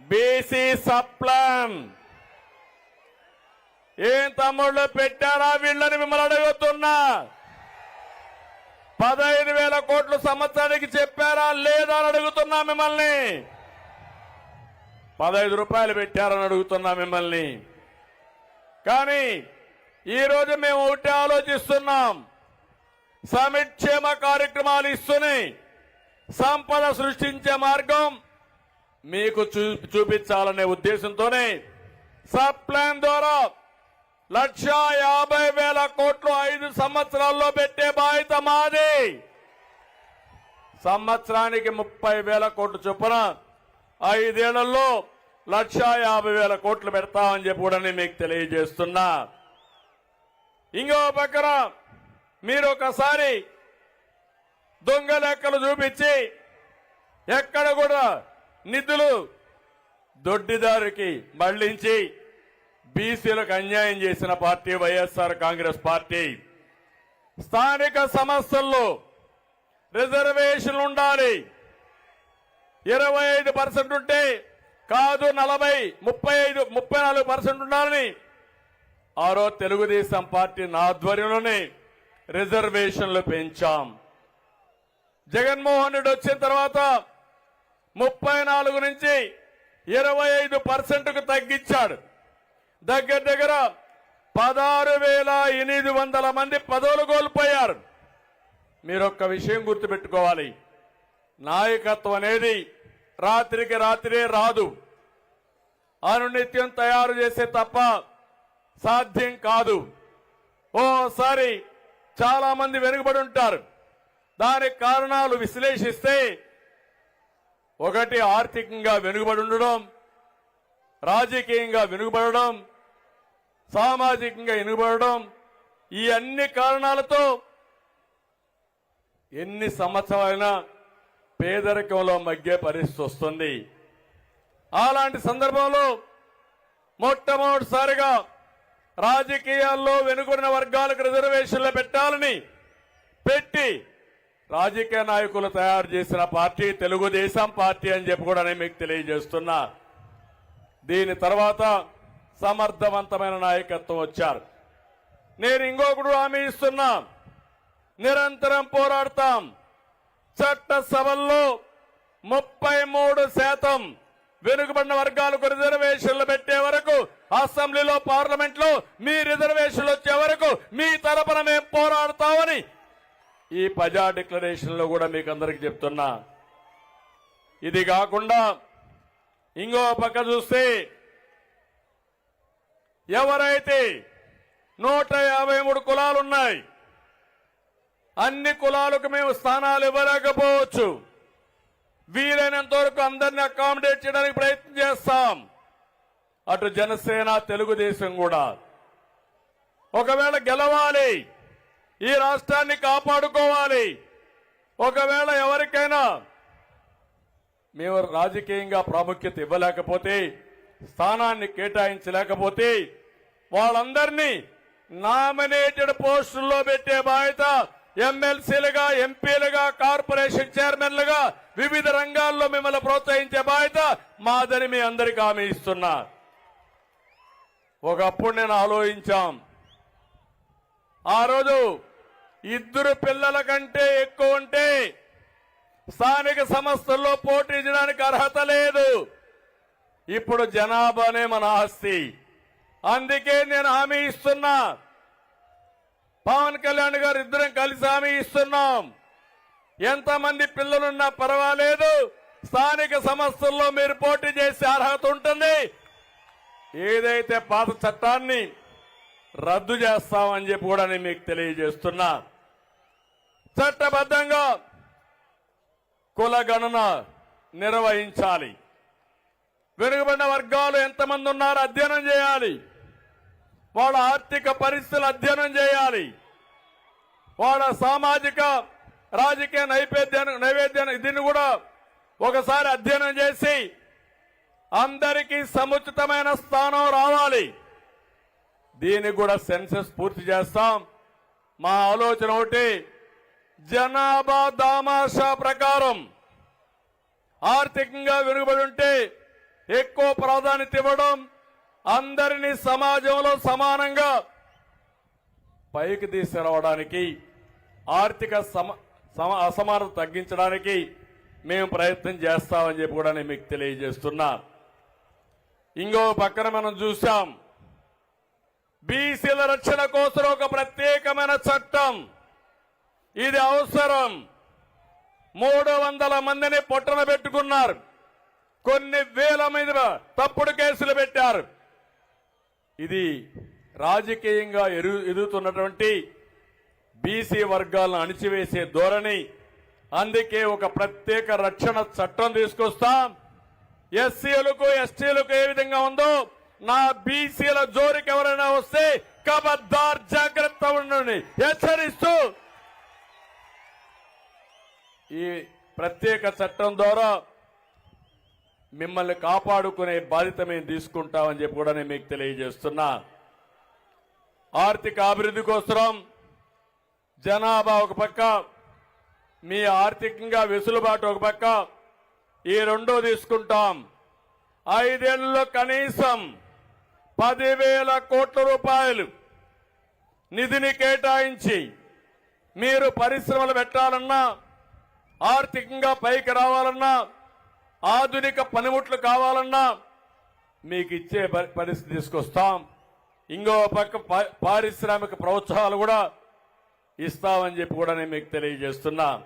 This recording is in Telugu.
బీసీ సప్లాన్ ఏం తమ్ముళ్ళు పెట్టారా వీళ్ళని మిమ్మల్ని అడుగుతున్నా? పదహైదు వేల కోట్లు సంవత్సరానికి చెప్పారా లేదా అని అడుగుతున్నా మిమ్మల్ని. పదహైదు రూపాయలు పెట్టారని అడుగుతున్నా మిమ్మల్ని. కానీ ఈరోజు మేము ఒకటే ఆలోచిస్తున్నాం. సమిక్షేమ కార్యక్రమాలు ఇస్తూనే సంపద సృష్టించే మార్గం మీకు చూ చూపించాలనే ఉద్దేశంతోనే సబ్ ప్లాన్ ద్వారా లక్ష యాభై వేల కోట్లు ఐదు సంవత్సరాల్లో పెట్టే బాధ్యత మాది. సంవత్సరానికి ముప్పై వేల కోట్లు చొప్పున ఐదేళ్ళలో లక్ష యాభై వేల కోట్లు పెడతామని చెప్పి కూడా నేను మీకు తెలియజేస్తున్నా. ఇంకో పక్కన మీరు ఒకసారి దొంగ లెక్కలు చూపించి ఎక్కడ కూడా నిధులు దొడ్డిదారికి మళ్ళించి బీసీలకు అన్యాయం చేసిన పార్టీ వైఎస్ఆర్ కాంగ్రెస్ పార్టీ. స్థానిక సమస్యల్లో రిజర్వేషన్ ఉండాలి. ఇరవై ఐదు పర్సెంట్ ఉంటే కాదు నలభై ముప్పై ఐదు ముప్పై నాలుగు పర్సెంట్ ఉండాలని. ఆరో తెలుగుదేశం పార్టీ ఆధ్వర్యంలోనే రిజర్వేషన్లు పెంచాం. జగన్మోహన్ రెడ్డి వచ్చిన తర్వాత ముప్పై నాలుగు నుంచి ఇరవై ఐదు పర్సెంట్కు తగ్గించాడు. దగ్గర దగ్గర పదహారు వేల ఎనిమిది వందల మంది పదవులు కోల్పోయారు. మీరు ఒక్క విషయం గుర్తుపెట్టుకోవాలి. నాయకత్వం అనేది రాత్రికి రాత్రే రాదు. అనునిత్యం తయారు చేసే తప్ప సాధ్యం కాదు. ఓసారి చాలా మంది వెనుకబడి ఉంటారు. దానికి కారణాలు విశ్లేషిస్తే ఒకటి ఆర్థికంగా వెనుకబడి ఉండడం రాజకీయంగా వెనుకబడడం సామాజికంగా వెనుకబడడం ఈ అన్ని కారణాలతో ఎన్ని సంవత్సరాలైనా పేదరికంలో మగ్గే పరిస్థితి వస్తుంది. అలాంటి సందర్భంలో మొట్టమొదటిసారిగా రాజకీయాల్లో వెనుకున్న వర్గాలకు రిజర్వేషన్లు పెట్టాలని పెట్టి రాజకీయ నాయకులు తయారు చేసిన పార్టీ తెలుగుదేశం పార్టీ అని చెప్పి కూడా నేను మీకు తెలియజేస్తున్నా. దీని తర్వాత సమర్థవంతమైన నాయకత్వం వచ్చారు. నేను ఇంకొకడు హామీ ఇస్తున్నా. నిరంతరం పోరాడతాం. చట్టసభల్లో ముప్పై మూడు శాతం వెనుకబడిన వర్గాలకు రిజర్వేషన్లు పెట్టే వరకు అసెంబ్లీలో పార్లమెంట్లో మీ రిజర్వేషన్లు వచ్చే వరకు మీ తరపున మేము పోరాడతామని ఈ ప్రజా డిక్లరేషన్లో కూడా మీకు అందరికి చెప్తున్నా. ఇది కాకుండా ఇంకో పక్క చూస్తే ఎవరైతే నూట యాభై మూడు కులాలు ఉన్నాయి అన్ని కులాలకు మేము స్థానాలు ఇవ్వలేకపోవచ్చు. వీలైనంత వరకు అందరినీ అకామిడేట్ చేయడానికి ప్రయత్నం చేస్తాం. అటు జనసేన తెలుగుదేశం కూడా. ఒకవేళ గెలవాలి ఈ రాష్ట్రాన్ని కాపాడుకోవాలి. ఒకవేళ ఎవరికైనా మేము రాజకీయంగా ప్రాముఖ్యత ఇవ్వలేకపోతే స్థానాన్ని కేటాయించలేకపోతే వాళ్ళందరినీ నామినేటెడ్ పోస్టుల్లో పెట్టే బాధ్యత ఎమ్మెల్సీలుగా ఎంపీలుగా కార్పొరేషన్ చైర్మన్లుగా వివిధ రంగాల్లో మిమ్మల్ని ప్రోత్సహించే బాధ్యత మాదని మీ అందరికీ హామీ ఇస్తున్నా. ఒకప్పుడు నేను ఆలోచించాం ఆ రోజు ఇద్దరు పిల్లల కంటే ఎక్కువ ఉంటే స్థానిక సంస్థల్లో పోటీ చేయడానికి అర్హత లేదు. ఇప్పుడు జనాభానే మన ఆస్తి. అందుకే నేను హామీ ఇస్తున్నా. పవన్ కళ్యాణ్ గారు ఇద్దరం కలిసి హామీ ఇస్తున్నాం. ఎంతమంది పిల్లలున్నా పర్వాలేదు. స్థానిక సంస్థల్లో మీరు పోటీ చేసే అర్హత ఉంటుంది. ఏదైతే పాత చట్టాన్ని రద్దు చేస్తామని చెప్పి కూడా నేను మీకు తెలియజేస్తున్నా. చట్టబద్ధంగా కుల గణన నిర్వహించాలి. వెనుకబడిన వర్గాలు ఎంతమంది ఉన్నారో అధ్యయనం చేయాలి. వాళ్ళ ఆర్థిక పరిస్థితులు అధ్యయనం చేయాలి. వాళ్ళ సామాజిక రాజకీయ నైవేద్యాన్ని నైవేద్యాన్ని దీన్ని కూడా ఒకసారి అధ్యయనం చేసి అందరికీ సముచితమైన స్థానం రావాలి. దీనికి కూడా సెన్సెస్ పూర్తి చేస్తాం. మా ఆలోచన ఒకటి జనాభా దామాషా ప్రకారం ఆర్థికంగా వెనుకబడి ఉంటే ఎక్కువ ప్రాధాన్యత ఇవ్వడం అందరినీ సమాజంలో సమానంగా పైకి తీసుకురావడానికి ఆర్థిక సమ సమ- అసమానత తగ్గించడానికి మేము ప్రయత్నం చేస్తామని చెప్పి కూడా నేను మీకు తెలియజేస్తున్నా. ఇంకో పక్కన మనం చూసాం బీసీల రక్షణ కోసం ఒక ప్రత్యేకమైన చట్టం. ఇది అవసరం. మూడు వందల మందిని పొట్టన పెట్టుకున్నారు. కొన్ని వేల మీద తప్పుడు కేసులు పెట్టారు. ఇది రాజకీయంగా ఎరు ఎదుగుతున్నటువంటి బీసీ వర్గాలను అణిచివేసే ధోరణి. అందుకే ఒక ప్రత్యేక రక్షణ చట్టం తీసుకొస్తాం. ఎస్సీలకు ఎస్టీలకు ఏ విధంగా ఉందో నా బీసీల జోరికి ఎవరైనా వస్తే కబద్దార్ జాగ్రత్త ఉండండి. హెచ్చరిస్తూ ఈ ప్రత్యేక చట్టం ద్వారా మిమ్మల్ని కాపాడుకునే బాధ్యత మేము తీసుకుంటామని చెప్పి కూడా నేను మీకు తెలియజేస్తున్నా. ఆర్థిక అభివృద్ధి కోసం జనాభా ఒక పక్క మీ ఆర్థికంగా వెసులుబాటు ఒక పక్క ఈ రెండో తీసుకుంటాం. ఐదేళ్ళలో కనీసం పదివేల కోట్ల రూపాయలు నిధిని కేటాయించి మీరు పరిశ్రమలు పెట్టాలన్నా ఆర్థికంగా పైకి రావాలన్నా ఆధునిక పనిముట్లు కావాలన్నా మీకు ఇచ్చే పరి- పరిస్థితి తీసుకొస్తాం. ఇంకో పక్క పారిశ్రామిక ప్రోత్సాహాలు కూడా ఇస్తామని చెప్పి కూడా నేను మీకు తెలియజేస్తున్నా.